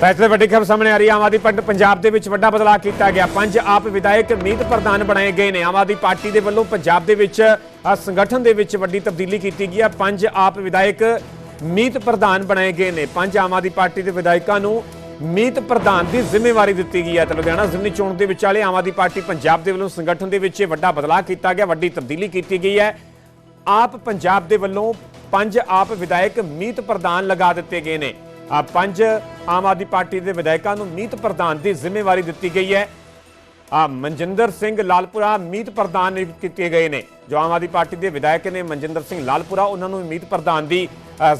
ਤਾਂ ਇਸ ਤੋਂ ਵੱਡੀ ਖਬਰ ਸਾਹਮਣੇ ਆ ਰਹੀ ਹੈ। ਆਮ ਆਦਮੀ ਪਾਰਟੀ ਪੰਜਾਬ ਦੇ ਵਿੱਚ ਵੱਡਾ ਬਦਲਾਅ ਕੀਤਾ ਗਿਆ। ਪੰਜ ਆਪ ਵਿਧਾਇਕ ਮੀਤ ਪ੍ਰਧਾਨ ਬਣਾਏ ਗਏ ਨੇ। ਆਮ ਆਦਮੀ ਪਾਰਟੀ ਦੇ ਵੱਲੋਂ ਪੰਜਾਬ ਦੇ ਵਿੱਚ ਸੰਗਠਨ ਦੇ ਵਿੱਚ ਵੱਡੀ ਤਬਦੀਲੀ ਕੀਤੀ ਗਈ ਹੈ। ਪੰਜ ਆਪ ਵਿਧਾਇਕ ਮੀਤ ਪ੍ਰਧਾਨ ਬਣਾਏ ਗਏ ਨੇ। ਪੰਜ ਆਮ ਆਦਮੀ ਪਾਰਟੀ ਦੇ ਵਿਧਾਇਕਾਂ ਨੂੰ ਮੀਤ ਪ੍ਰਧਾਨ ਦੀ ਜ਼ਿੰਮੇਵਾਰੀ ਦਿੱਤੀ ਗਈ ਹੈ। ਤਾਂ ਲੁਧਿਆਣਾ ਜ਼ਿਮਨੀ ਚੋਣ ਦੇ ਵਿਚਾਲੇ ਆਮ ਆਦਮੀ ਪਾਰਟੀ ਪੰਜਾਬ ਦੇ ਵੱਲੋਂ ਸੰਗਠਨ ਦੇ ਵਿੱਚ ਵੱਡਾ ਬਦਲਾਅ ਕੀਤਾ ਗਿਆ। ਵੱਡੀ ਤਬਦੀਲੀ ਕੀਤੀ ਗਈ ਹੈ। ਆਪ ਪੰਜਾਬ ਦੇ ਵੱਲੋਂ ਪੰਜ ਆਪ ਵਿਧਾਇਕ ਮੀਤ ਪ੍ਰਧਾਨ ਲਗਾ ਦਿੱਤੇ ਗਏ ਨੇ। ਆ ਪੰਜ ਆਮ ਆਦਮੀ ਪਾਰਟੀ ਦੇ ਵਿਧਾਇਕਾਂ ਨੂੰ ਮੀਤ ਪ੍ਰਧਾਨ ਦੀ ਜ਼ਿੰਮੇਵਾਰੀ ਦਿੱਤੀ ਗਈ ਹੈ। ਆ ਮਨਜਿੰਦਰ ਸਿੰਘ ਲਾਲਪੁਰਾ ਮੀਤ ਪ੍ਰਧਾਨ ਨਿਯੁਕਤ ਕੀਤੇ ਗਏ ਨੇ। ਜੋ ਆਮ ਆਦਮੀ ਪਾਰਟੀ ਦੇ ਵਿਧਾਇਕ ਨੇ ਮਨਜਿੰਦਰ ਸਿੰਘ ਲਾਲਪੁਰਾ ਉਹਨਾਂ ਨੂੰ ਮੀਤ ਪ੍ਰਧਾਨ ਦੀ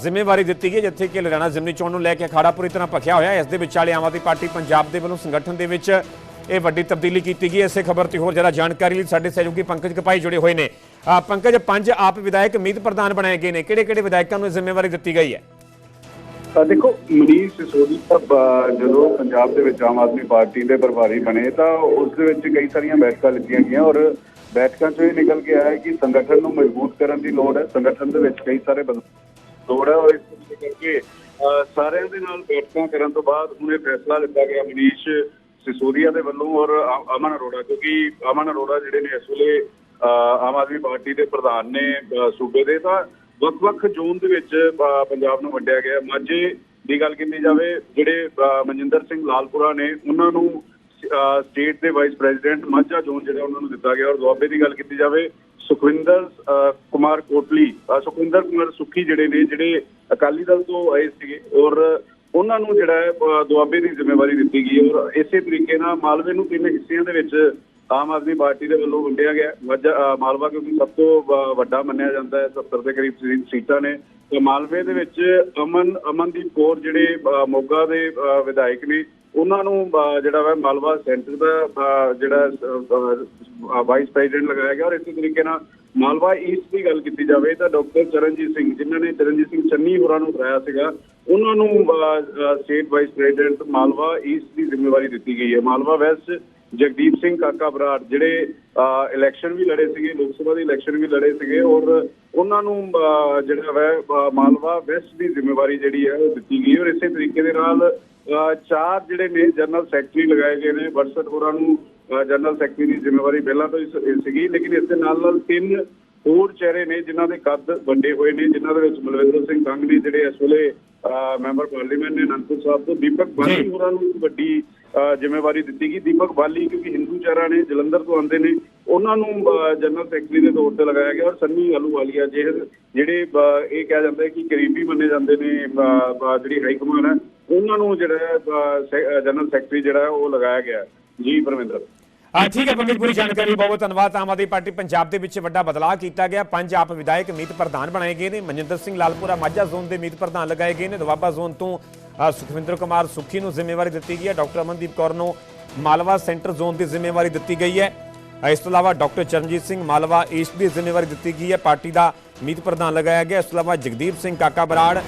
ਜ਼ਿੰਮੇਵਾਰੀ ਦਿੱਤੀ ਗਈ ਹੈ, ਜਿੱਥੇ ਕਿ ਲੁਧਿਆਣਾ ਜ਼ਿਮਨੀ ਚੋਣ ਨੂੰ ਲੈ ਕੇ ਅਖਾੜਾ ਪੂਰੀ ਤਰ੍ਹਾਂ ਭਖਿਆ ਹੋਇਆ ਇਸ ਦੇ ਵਿਚਾਲੇ ਆਮ ਆਦਮੀ ਪਾਰਟੀ ਪੰਜਾਬ ਦੇ ਵੱਲੋਂ ਸੰਗਠਨ ਦੇ ਵਿੱਚ ਇਹ ਵੱਡੀ ਤਬਦੀਲੀ ਕੀਤੀ ਗਈ ਹੈ। ਇਸੇ ਖਬਰ ਤੇ ਹੋਰ ਜ਼ਿਆਦਾ ਜਾਣਕਾਰੀ ਲਈ ਸਾਡੇ ਸਹਿਯੋਗੀ ਪੰਕਜ ਕਪਾਈ ਜੁੜੇ ਹੋਏ ਨੇ। ਪੰਕਜ ਪੰਜ ਆਪ ਵਿਧਾਇਕ ਮੀਤ ਪ੍ਰਧਾਨ ਬਣਾਏ ਗਏ ਨੇ। ਕਿਹੜੇ ਕਿਹੜੇ ਵਿਧਾਇਕਾਂ ਨੂੰ ਜ਼ਿੰਮੇਵਾਰੀ ਦਿੱਤੀ ਗਈ ਹੈ? ਦੇਖੋ ਮਨੀਸ਼ ਸਿਸੋਦੀ ਸਾਹਿਬ ਜਦੋਂ ਪੰਜਾਬ ਦੇ ਵਿੱਚ ਆਮ ਆਦਮੀ ਪਾਰਟੀ ਦੇ ਪ੍ਰਭਾਰੀ ਬਣੇ ਤਾਂ ਉਸ ਦੇ ਵਿੱਚ ਕਈ ਸਾਰੀਆਂ ਬੈਠਕਾਂ ਲਿੱਤੀਆਂ ਗਈਆਂ ਔਰ ਬੈਠਕਾਂ 'ਚੋਂ ਇਹ ਨਿਕਲ ਕੇ ਆਇਆ ਕਿ ਸੰਗਠਨ ਨੂੰ ਮਜ਼ਬੂਤ ਕਰਨ ਦੀ ਲੋੜ ਹੈ। ਸੰਗਠਨ ਦੇ ਵਿੱਚ ਕਈ ਸਾਰੇ ਬਦਲਾਅ ਲੋੜ ਹੈ ਔਰ ਇਸ ਕਰਕੇ ਅਹ, ਸਾਰਿਆਂ ਦੇ ਨਾਲ ਬੈਠਕਾਂ ਕਰਨ ਤੋਂ ਬਾਅਦ ਹੁਣ ਇਹ ਫੈਸਲਾ ਲਿੱਤਾ ਗਿਆ ਮਨੀਸ਼ ਸਿਸੋਦੀਆ ਦੇ ਵੱਲੋਂ ਔਰ ਅਮਨ ਅਰੋੜਾ ਕਿਉਂਕਿ ਅਮਨ ਅਰੋੜਾ ਜਿਹੜੇ ਨੇ ਇਸ ਵੇਲੇ ਅਹ, ਆਮ ਆਦਮੀ ਪਾਰਟੀ ਦੇ ਪ੍ਰਧਾਨ ਨੇ ਸੂਬੇ ਦੇ ਤਾਂ ਵੱਖ-ਵੱਖ ਜ਼ੋਨ ਦੇ ਵਿੱਚ ਪੰਜਾਬ ਨੂੰ ਵੰਡਿਆ ਗਿਆ। ਮਾਝੇ ਦੀ ਗੱਲ ਕੀਤੀ ਜਾਵੇ ਜਿਹੜੇ ਮਨਜਿੰਦਰ ਸਿੰਘ ਲਾਲਪੁਰਾ ਨੇ ਉਹਨਾਂ ਨੂੰ ਸਟੇਟ ਦੇ ਵਾਈਸ ਪ੍ਰੈਜ਼ੀਡੈਂਟ ਮਾਝਾ ਜ਼ੋਨ ਜਿਹੜਾ ਉਹਨਾਂ ਨੂੰ ਦਿੱਤਾ ਗਿਆ। ਔਰ ਦੁਆਬੇ ਦੀ ਗੱਲ ਕੀਤੀ ਜਾਵੇ ਸੁਖਵਿੰਦਰ ਅਹ, ਕੁਮਾਰ ਕੋਟਲੀ ਸੁਖਵਿੰਦਰ ਕੁਮਾਰ ਸੁੱਖੀ ਜਿਹੜੇ ਨੇ ਜਿਹੜੇ ਅਕਾਲੀ ਦਲ ਤੋਂ ਆਏ ਸੀਗੇ ਔਰ ਉਹਨਾਂ ਨੂੰ ਜਿਹੜਾ ਹੈ ਦੁਆਬੇ ਦੀ ਜ਼ਿੰਮੇਵਾਰੀ ਦਿੱਤੀ ਗਈ। ਔਰ ਇਸੇ ਤਰੀਕੇ ਨਾਲ ਮਾਲਵੇ ਨੂੰ ਤਿੰਨ ਹਿੱਸਿਆਂ ਦੇ ਵਿੱਚ ਆਮ ਆਦਮੀ ਪਾਰਟੀ ਦੇ ਵੱਲੋਂ ਵੰਡਿਆ ਗਿਆ ਮਾਝਾ ਮਾਲਵਾ ਕਿਉਂਕਿ ਸਭ ਤੋਂ ਵੱਡਾ ਮੰਨਿਆ ਜਾਂਦਾ ਹੈ 70 ਦੇ ਕਰੀਬ ਸੀ- ਸੀਟਾਂ ਨੇ। ਤੇ ਮਾਲਵੇ ਦੇ ਵਿੱਚ ਅਮਨ ਅਮਨਦੀਪ ਕੌਰ ਜਿਹੜੇ ਮੋਗਾ ਦੇ ਵਿਧਾਇਕ ਨੇ, ਉਹਨਾਂ ਨੂੰ ਜਿਹੜਾ ਵਾ ਮਾਲਵਾ ਸੈਂਟਰ ਦਾ ਜਿਹੜਾ ਵਾਈਸ ਪ੍ਰੈਜ਼ੀਡੈਂਟ ਲਗਾਇਆ ਗਿਆ। ਔਰ ਇਸੇ ਤਰੀਕੇ ਨਾਲ ਮਾਲਵਾ ਈਸਟ ਦੀ ਗੱਲ ਕੀਤੀ ਜਾਵੇ ਤਾਂ ਡਾਕਟਰ ਚਰਨਜੀਤ ਸਿੰਘ, ਜਿਨ੍ਹਾਂ ਨੇ ਚਰਨਜੀਤ ਸਿੰਘ ਚੰਨੀ ਹੋਰਾਂ ਨੂੰ ਹਰਾਇਆ ਸੀਗਾ, ਉਹਨਾਂ ਨੂੰ state vice president Malwa east ਦੀ ਜ਼ਿੰਮੇਵਾਰੀ ਦਿੱਤੀ ਗਈ ਹੈ। ਮਾਲਵਾ ਵੈਸਟ ਜਗਦੀਪ ਸਿੰਘ ਕਾਕਾ ਬਰਾੜ ਜਿਹੜੇ ਇਲੈਕਸ਼ਨ ਵੀ ਲੜੇ ਸੀਗੇ ਲੋਕ ਸਭਾ ਦੀ ਇਲੈਕਸ਼ਨ ਵੀ ਲੜੇ ਸੀਗੇ ਔਰ ਉਹਨਾਂ ਨੂੰ ਜਿਹੜਾ ਵੈ ਮਾਲਵਾ ਵੈਸਟ ਦੀ ਜ਼ਿੰਮੇਵਾਰੀ ਜਿਹੜੀ ਹੈ ਉਹ ਦਿੱਤੀ ਗਈ ਔਰ ਇਸੇ ਤਰੀਕੇ ਦੇ ਨਾਲ ਅਹ, ਚਾਰ ਜਿਹੜੇ ਨੇ ਜਨਰਲ ਸੈਕਟਰੀ ਲਗਾਏ ਗਏ ਨੇ ਵਰਸਤ ਹੋਰਾਂ ਨੂੰ ਜਨਰਲ ਸੈਕਟਰੀ ਦੀ ਜ਼ਿੰਮੇਵਾਰੀ ਪਹਿਲਾਂ ਤੋਂ ਹੀ ਸੀਗੀ ਲੇਕਿਨ ਇਸ ਦੇ ਨਾਲ ਨਾਲ ਤਿੰਨ ਹੋਰ ਚਿਹਰੇ ਨੇ ਜਿਨ੍ਹਾਂ ਦੇ ਕੱਦ ਵੱਡੇ ਹੋਏ ਨੇ ਜਿਨ੍ਹਾਂ ਦੇ ਵਿੱਚ ਮਲਵਿੰਦਰ ਸਿੰਘ ਕੰਗ ਨੇ ਜਿਹੜੇ ਇਸ ਵੇਲੇ ਮੈਂਬਰ ਪਾਰਲੀਮੈਂਟ ਨੇ ਅਨੰਦਪੁਰ ਸਾਹਿਬ ਤੋਂ ਦੀਪਕ ਬਾਲੀ ਹੋਰਾਂ ਨੂੰ ਵੱਡੀ ਜ਼ਿੰਮੇਵਾਰੀ ਦਿੱਤੀ ਗਈ ਦੀਪਕ ਬਾਲੀ ਕਿਉਂਕਿ ਹਿੰਦੂ ਚਿਹਰਾ ਨੇ ਜਲੰਧਰ ਤੋਂ ਆਉਂਦੇ ਨੇ ਉਹਨਾਂ ਨੂੰ ਜਨਰਲ ਸੈਕਟਰੀ ਦੇ ਤੌਰ ਤੇ ਲਗਾਇਆ ਗਿਆ ਔਰ ਸੰਨੀ ਆਲੂਵਾਲੀਆ ਜਿਹੇ ਜਿਹੜੇ ਇਹ ਕਿਹਾ ਜਾਂਦਾ ਹੈ ਕਿ ਕਰੀਬੀ ਮੰਨੇ ਜਾਂਦੇ ਨੇ ਜਿਹੜੀ ਹਾਈ ਕਮਾਂਡ ਹੈ ਉਹਨਾਂ ਨੂੰ ਜਿਹੜਾ ਜਨਰਲ ਸੈਕਟਰੀ ਜਿਹੜਾ ਉਹ ਲਗਾਇਆ ਗਿਆ। ਜੀ ਪਰਮਿੰਦਰ ਹਾਂ ਠੀਕ ਹੈ ਪੰਕਜ ਪੂਰੀ ਜਾਣਕਾਰੀ ਬਹੁਤ ਬਹੁਤ ਧੰਨਵਾਦ। ਆਮ ਆਦਮੀ ਪਾਰਟੀ ਪੰਜਾਬ ਦੇ ਵਿੱਚ ਵੱਡਾ ਬਦਲਾਅ ਕੀਤਾ ਗਿਆ। ਪੰਜ ਆਪ ਵਿਧਾਇਕ ਮੀਤ ਪ੍ਰਧਾਨ ਬਣਾਏ ਗਏ ਨੇ। ਮਨਜਿੰਦਰ ਸਿੰਘ ਲਾਲਪੁਰਾ ਮਾਝਾ ਜ਼ੋਨ ਦੇ ਮੀਤ ਪ੍ਰਧਾਨ ਲਗਾਏ ਗਏ ਨੇ। ਦੁਆਬਾ ਜ਼ੋਨ ਤੋਂ ਸੁਖਵਿੰਦਰ ਕੁਮਾਰ ਸੁਖੀ ਨੂੰ ਜ਼ਿੰਮੇਵਾਰੀ ਦਿੱਤੀ ਗਈ ਹੈ। ਡਾਕਟਰ ਅਮਨਦੀਪ ਕੌਰ ਨੂੰ ਮਾਲਵਾ ਸੈਂਟਰ ਜ਼ੋਨ ਦੀ ਜ਼ਿੰਮੇਵਾਰੀ ਦਿੱਤੀ ਗਈ ਹੈ। ਇਸ ਤੋਂ ਇਲਾਵਾ ਡਾਕਟਰ ਚਰਨਜੀਤ ਸਿੰਘ ਮਾਲਵਾ ਈਸਟ ਦੀ ਜ਼ਿੰਮੇਵਾਰੀ ਦਿੱਤੀ ਗਈ ਹੈ। ਪਾਰਟੀ ਦਾ ਮੀਤ ਪ੍ਰਧਾਨ ਲਗਾਇਆ ਗਿਆ। ਇਸ ਤੋਂ ਇਲਾਵਾ ਜਗਦੀਪ ਸਿੰਘ ਕਾਕਾ ਬਰਾੜ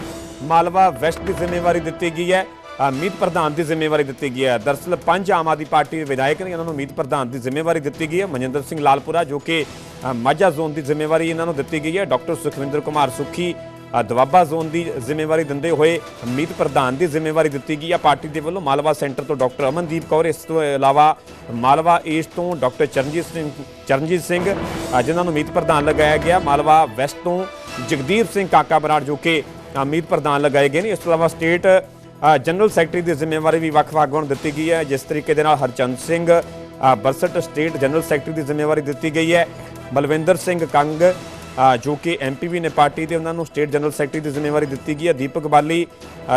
ਮਾਲਵਾ ਵੈਸਟ ਦੀ ਜ਼ਿੰਮੇਵਾਰੀ ਦਿੱਤੀ ਗਈ ਹੈ। ਮੀਤ ਪ੍ਰਧਾਨ ਦੀ ਜ਼ਿੰਮੇਵਾਰੀ ਦਿੱਤੀ ਗਈ ਹੈ। ਦਰਅਸਲ ਪੰਜ ਆਮ ਆਦਮੀ ਪਾਰਟੀ ਦੇ ਵਿਧਾਇਕ ਨੇ ਇਹਨਾਂ ਨੂੰ ਮੀਤ ਪ੍ਰਧਾਨ ਦੀ ਜ਼ਿੰਮੇਵਾਰੀ ਦਿੱਤੀ ਗਈ ਹੈ। ਮਨਜਿੰਦਰ ਸਿੰਘ ਲਾਲਪੁਰਾ ਜੋ ਕਿ ਮਾਝਾ ਜ਼ੋਨ ਦੀ ਜ਼ਿੰਮੇਵਾਰੀ ਇਹਨਾਂ ਨੂੰ ਦਿੱਤੀ ਗਈ ਹੈ। ਡਾਕਟਰ ਸੁਖਵਿੰਦਰ ਕੁਮਾਰ ਸੁੱਖੀ ਅ, ਦੁਆਬਾ ਜ਼ੋਨ ਦੀ ਜ਼ਿੰਮੇਵਾਰੀ ਦਿੰਦੇ ਹੋਏ ਮੀਤ ਪ੍ਰਧਾਨ ਦੀ ਜ਼ਿੰਮੇਵਾਰੀ ਦਿੱਤੀ ਗਈ ਹੈ। ਪਾਰਟੀ ਦੇ ਵੱਲੋਂ ਮਾਲਵਾ ਸੈਂਟਰ ਤੋਂ ਡਾਕਟਰ ਅਮਨਦੀਪ ਕੌਰ ਇਸ ਤੋਂ ਇਲਾਵਾ ਮਾਲਵਾ ਈਸਟ ਤੋਂ ਡਾਕਟਰ ਚਰਨਜੀਤ ਸਿੰਘ ਚਰਨਜੀਤ ਸਿੰਘ ਜਿਨ੍ਹਾਂ ਨੂੰ ਮੀਤ ਪ੍ਰਧਾਨ ਲਗਾਇਆ ਗਿਆ। ਮਾਲਵਾ ਵੈਸਟ ਤੋਂ ਜਗਦੀਪ ਸਿੰਘ ਕਾਕਾ ਬਰਾੜ ਜੋ ਕਿ ਮੀਤ ਪ੍ਰਧਾਨ ਲਗਾਏ ਗਏ ਨੇ। ਇਸ ਤੋਂ ਇਲਾਵਾ ਸਟੇਟ ਜਨਰਲ ਸੈਕਟਰੀ ਦੀ ਜ਼ਿੰਮੇਵਾਰੀ ਵੀ ਵੱਖ-ਵੱਖ ਆਗੂਆਂ ਨੂੰ ਦਿੱਤੀ ਗਈ ਹੈ। ਜਿਸ ਤਰੀਕੇ ਦੇ ਨਾਲ ਹਰਚੰਦ ਸਿੰਘ ਅ, ਬਰਸਟ ਸਟੇਟ ਜਨਰਲ ਸੈਕਟਰੀ ਦੀ ਜ਼ਿੰਮੇਵਾਰੀ ਦਿੱਤੀ ਗਈ ਹੈ। ਬਲਵਿੰਦਰ ਸਿੰਘ ਕੰਗ ਜੋ ਕਿ ਐਮਪੀਵੀ ਨੇ ਪਾਰਟੀ ਦੇ ਉਹਨਾਂ ਨੂੰ ਸਟੇਟ ਜਨਰਲ ਸੈਕਟਰੀ ਦੀ ਜ਼ਿੰਮੇਵਾਰੀ ਦਿੱਤੀ ਗਈ ਹੈ। ਦੀਪਕ ਬਾਲੀ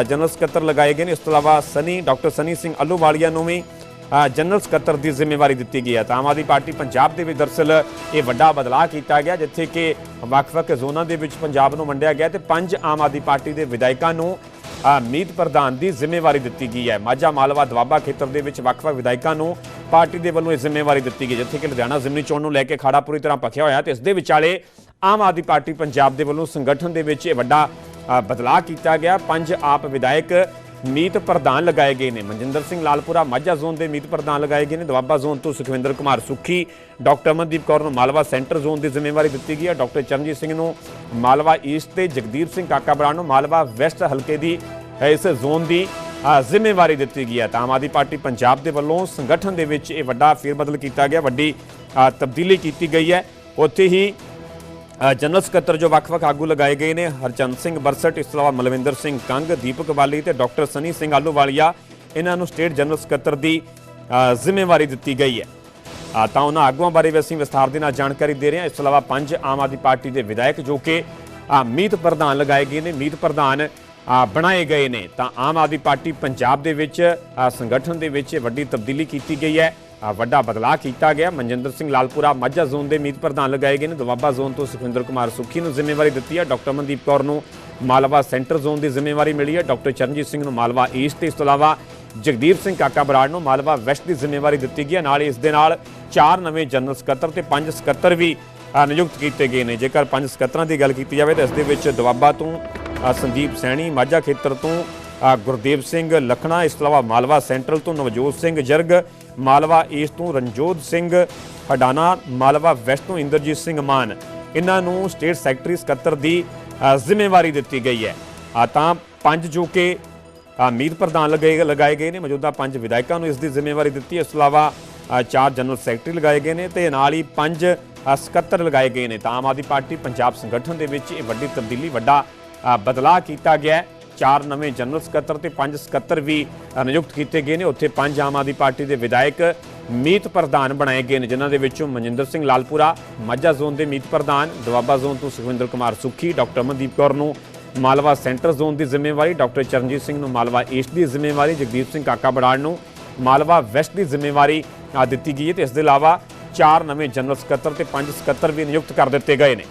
ਜਨਰਲ ਸਕੱਤਰ ਲਗਾਏ ਗਏ ਨੇ। ਇਸ ਤੋਂ ਇਲਾਵਾ ਸਨੀ ਡਾਕਟਰ ਸਨੀ ਸਿੰਘ ਅੱਲੂਵਾਲੀਆ ਨੂੰ ਵੀ ਜਨਰਲ ਸਕੱਤਰ ਦੀ ਜ਼ਿੰਮੇਵਾਰੀ ਦਿੱਤੀ ਗਈ ਹੈ। ਤਾਂ ਆਮ ਆਦਮੀ ਪਾਰਟੀ ਪੰਜਾਬ ਦੇ ਵਿੱਚ ਦਰਸਲ ਇਹ ਵੱਡਾ ਬਦਲਾਅ ਕੀਤਾ ਗਿਆ ਜਿੱਥੇ ਕਿ ਵੱਖ-ਵੱਖ ਜ਼ੋਨਾਂ ਦੇ ਵਿੱਚ ਪੰਜਾਬ ਨੂੰ ਵੰਡਿਆ ਗਿਆ ਤੇ ਪੰਜ ਆਮ ਆਦਮੀ ਪਾਰਟੀ ਦੇ ਵਿਧਾਇਕਾਂ ਨੂੰ ਮੀਤ ਪ੍ਰਧਾਨ ਦੀ ਜ਼ਿੰਮੇਵਾਰੀ ਦਿੱਤੀ ਗਈ ਹੈ। ਮਾਝਾ ਮਾਲਵਾ ਦਵਾਬਾ ਖੇਤਰ ਦੇ ਵਿੱਚ ਵੱਖ-ਵੱਖ ਵਿਧਾਇਕਾਂ ਨੂੰ ਪਾਰਟੀ ਦੇ ਵੱਲੋਂ ਇਹ ਜ਼ਿੰਮੇਵਾਰੀ ਦਿੱਤੀ ਗਈ, ਜਿੱਥੇ ਕਿ ਲੁਧਿਆਣਾ ਜ਼ਿਮਨੀ ਚੋਣ ਨੂੰ ਲੈ ਕੇ ਖਾੜਾ ਪੂਰੀ ਤਰ੍ਹਾਂ ਪੱਖਿਆ ਹੋਇਆ ਤੇ ਇਸ ਦੇ ਵਿਚਾਲੇ ਆਮ ਆਦਮੀ ਪਾਰਟੀ ਪੰਜਾਬ ਦੇ ਵੱਲੋਂ ਸੰਗਠਨ ਦੇ ਵਿੱਚ ਇਹ ਵੱਡਾ ਬਦਲਾਅ ਕੀਤਾ ਗਿਆ। ਪੰਜ ਆਪ ਵਿਧਾਇਕ ਮੀਤ ਪ੍ਰਧਾਨ ਲਗਾਏ ਗਏ ਨੇ। ਮਨਜਿੰਦਰ ਸਿੰਘ ਲਾਲਪੁਰਾ ਮਾਝਾ ਜ਼ੋਨ ਦੇ ਮੀਤ ਪ੍ਰਧਾਨ ਲਗਾਏ ਗਏ ਨੇ। ਦੁਆਬਾ ਜ਼ੋਨ ਤੋਂ ਸੁਖਵਿੰਦਰ ਕੁਮਾਰ ਸੁੱਖੀ, ਡਾਕਟਰ ਅਮਨਦੀਪ ਕੌਰ ਨੂੰ ਮਾਲਵਾ ਸੈਂਟਰ ਜ਼ੋਨ ਦੀ ਜ਼ਿੰਮੇਵਾਰੀ ਦਿੱਤੀ ਗਈ ਹੈ। ਡਾਕਟਰ ਚਰਨਜੀਤ ਸਿੰਘ ਨੂੰ ਮਾਲਵਾ ਈਸਟ ਤੇ ਜਗਦੀਪ ਸਿੰਘ ਕਾਕਾ ਬਰਾੜ ਨੂੰ ਮਾਲਵਾ ਵੈਸਟ ਹਲਕੇ ਦੀ ਇਸ ਜ਼ੋਨ ਦੀ ਜ਼ਿੰਮੇਵਾਰੀ ਦਿੱਤੀ ਗਈ ਹੈ। ਤਾਂ ਆਮ ਆਦਮੀ ਪਾਰਟੀ ਪੰਜਾਬ ਦੇ ਵੱਲੋਂ ਸੰਗਠਨ ਦੇ ਵਿੱਚ ਇਹ ਵੱਡਾ ਫੇਰਬਦਲ ਕੀਤਾ ਗਿਆ। ਵੱਡੀ ਤਬਦੀਲੀ ਕੀਤੀ ਗਈ ਹੈ। ਉੱਥੇ ਹੀ ਜਨਰਲ ਸਕੱਤਰ ਜੋ ਵੱਖ-ਵੱਖ ਆਗੂ ਲਗਾਏ ਗਏ ਨੇ, ਹਰਚੰਦ ਸਿੰਘ ਬਰਸਟ, ਇਸ ਤੋਂ ਇਲਾਵਾ ਮਲਵਿੰਦਰ ਸਿੰਘ ਕੰਗ, ਦੀਪਕ ਵਾਲੀ ਤੇ ਡਾਕਟਰ ਸਨੀ ਸਿੰਘ ਆਲੂਵਾਲੀਆ ਇਹਨਾਂ ਨੂੰ ਸਟੇਟ ਜਨਰਲ ਸਕੱਤਰ ਦੀ ਜ਼ਿੰਮੇਵਾਰੀ ਦਿੱਤੀ ਗਈ ਹੈ। ਤਾਂ ਉਹਨਾਂ ਆਗੂਆਂ ਬਾਰੇ ਵੀ ਅਸੀਂ ਵਿਸਥਾਰ ਦੇ ਨਾਲ ਜਾਣਕਾਰੀ ਦੇ ਰਹੇ ਹਾਂ। ਇਸ ਤੋਂ ਇਲਾਵਾ ਪੰਜ ਆਮ ਆਦਮੀ ਪਾਰਟੀ ਦੇ ਵਿਧਾਇਕ ਜੋ ਕਿ ਮੀਤ ਪ੍ਰਧਾਨ ਲਗਾਏ ਗਏ ਨੇ, ਮੀਤ ਪ੍ਰਧਾਨ ਬਣਾਏ ਗਏ ਨੇ। ਤਾਂ ਆਮ ਆਦਮੀ ਪਾਰਟੀ ਪੰਜਾਬ ਦੇ ਵਿੱਚ ਸੰਗਠਨ ਦੇ ਵਿੱਚ ਵੱਡੀ ਤਬਦੀਲੀ ਕੀਤੀ ਗਈ ਹੈ। ਵੱਡਾ ਬਦਲਾਅ ਕੀਤਾ ਗਿਆ। ਮਨਜਿੰਦਰ ਸਿੰਘ ਲਾਲਪੁਰਾ ਮਾਝਾ ਜ਼ੋਨ ਦੇ ਮੀਤ ਪ੍ਰਧਾਨ ਲਗਾਏ ਗਏ ਨੇ। ਦੁਆਬਾ ਜ਼ੋਨ ਤੋਂ ਸੁਖਵਿੰਦਰ ਕੁਮਾਰ ਸੁੱਖੀ ਨੂੰ ਜ਼ਿੰਮੇਵਾਰੀ ਦਿੱਤੀ ਹੈ। ਡਾਕਟਰ ਮਨਦੀਪ ਕੌਰ ਨੂੰ ਮਾਲਵਾ ਸੈਂਟਰ ਜ਼ੋਨ ਦੀ ਜ਼ਿੰਮੇਵਾਰੀ ਮਿਲੀ ਹੈ। ਡਾਕਟਰ ਚਰਨਜੀਤ ਸਿੰਘ ਨੂੰ ਮਾਲਵਾ ਈਸਟ ਤੇ ਇਸ ਤੋਂ ਇਲਾਵਾ ਜਗਦੀਪ ਸਿੰਘ ਕਾਕਾ ਬਰਾੜ ਨੂੰ ਮਾਲਵਾ ਵੈਸਟ ਦੀ ਜ਼ਿੰਮੇਵਾਰੀ ਦਿੱਤੀ ਗਈ ਹੈ। ਨਾਲ ਇਸ ਦੇ ਨਾਲ ਚਾਰ ਨਵੇਂ ਜਨਰਲ ਸਕੱਤਰ ਤੇ ਪੰਜ ਸਕੱਤਰ ਵੀ ਨਿਯੁਕਤ ਕੀਤੇ ਗਏ ਨੇ। ਜੇਕਰ ਪੰਜ ਸਕੱਤਰਾਂ ਦੀ ਗੱਲ ਕੀਤੀ ਜਾਵੇ ਤਾਂ ਇਸ ਦੇ ਵਿੱਚ ਦੁਆਬਾ ਤੋਂ ਸੰਦੀਪ ਸੈਣੀ, ਮਾਝਾ ਖੇਤਰ ਤੋਂ ਗੁਰਦੇਵ ਸਿੰਘ ਲਖਣਾ, ਇਸ ਤੋਂ ਇਲਾਵਾ ਮਾਲਵਾ ਸੈਂਟਰਲ ਤੋਂ ਨਵਜੋਤ ਸਿੰਘ ਜਰਗ ਮਾਲਵਾ ਈਸਟ ਤੋਂ ਰਣਜੋਤ ਸਿੰਘ ਹਡਾਨਾ ਮਾਲਵਾ ਵੈਸਟ ਤੋਂ ਇੰਦਰਜੀਤ ਸਿੰਘ ਮਾਨ। ਇਹਨਾਂ ਨੂੰ ਸਟੇਟ ਸੈਕਟਰੀ ਸਕੱਤਰ ਦੀ ਜ਼ਿੰਮੇਵਾਰੀ ਦਿੱਤੀ ਗਈ ਹੈ। ਆ ਤਾਂ ਪੰਜ ਜੋ ਕਿ ਅ, ਮੀਤ ਪ੍ਰਧਾਨ ਲਗਾਏ ਲਗਾਏ ਗਏ ਨੇ ਮੌਜੂਦਾ ਪੰਜ ਵਿਧਾਇਕਾਂ ਨੂੰ ਇਸ ਦੀ ਜ਼ਿੰਮੇਵਾਰੀ ਦਿੱਤੀ। ਇਸ ਤੋਂ ਇਲਾਵਾ ਚਾਰ ਜਨਰਲ ਸੈਕਟਰੀ ਲਗਾਏ ਗਏ ਨੇ ਤੇ ਨਾਲ ਹੀ ਪੰਜ ਸਕੱਤਰ ਲਗਾਏ ਗਏ ਨੇ। ਤਾਂ ਆਮ ਆਦਮੀ ਪਾਰਟੀ ਪੰਜਾਬ ਸੰਗਠਨ ਦੇ ਵਿੱਚ ਇਹ ਵੱਡੀ ਤਬਦੀਲੀ ਵੱਡਾ ਬਦਲਾਅ ਕੀਤਾ ਗਿਆ ਹੈ। ਚਾਰ ਨਵੇਂ ਜਨਰਲ ਸਕੱਤਰ ਤੇ ਪੰਜ ਸਕੱਤਰ ਵੀ ਨਿਯੁਕਤ ਕੀਤੇ ਗਏ ਨੇ। ਉੱਥੇ ਪੰਜ ਆਮ ਆਦਮੀ ਪਾਰਟੀ ਦੇ ਵਿਧਾਇਕ ਮੀਤ ਪ੍ਰਧਾਨ ਬਣਾਏ ਗਏ ਨੇ, ਜਿਨ੍ਹਾਂ ਦੇ ਵਿੱਚੋਂ ਮਨਜਿੰਦਰ ਸਿੰਘ ਲਾਲਪੁਰਾ, ਮਾਝਾ ਜ਼ੋਨ ਦੇ ਮੀਤ ਪ੍ਰਧਾਨ, ਦੁਆਬਾ ਜ਼ੋਨ ਤੋਂ ਸੁਖਵਿੰਦਰ ਕੁਮਾਰ ਸੁੱਖੀ, ਡਾਕਟਰ ਅਮਨਦੀਪ ਕੌਰ ਨੂੰ ਮਾਲਵਾ ਸੈਂਟਰ ਜ਼ੋਨ ਦੀ ਜ਼ਿੰਮੇਵਾਰੀ, ਡਾਕਟਰ ਚਰਨਜੀਤ ਸਿੰਘ ਨੂੰ ਮਾਲਵਾ ਈਸਟ ਦੀ ਜ਼ਿੰਮੇਵਾਰੀ, ਜਗਦੀਪ ਸਿੰਘ ਕਾਕਾ ਬਰਾੜ ਨੂੰ ਮਾਲਵਾ ਵੈਸਟ ਦੀ ਜ਼ਿੰਮੇਵਾਰੀ ਦਿੱਤੀ ਗਈ ਹੈ। ਤੇ ਇਸ ਦੇ ਇਲਾਵਾ ਚਾਰ ਨਵੇਂ ਜਨਰਲ ਸਕੱਤਰ ਤੇ ਪੰਜ ਸਕੱਤਰ ਵੀ ਨਿਯੁਕਤ ਕਰ ਦਿੱਤੇ ਗਏ ਨੇ।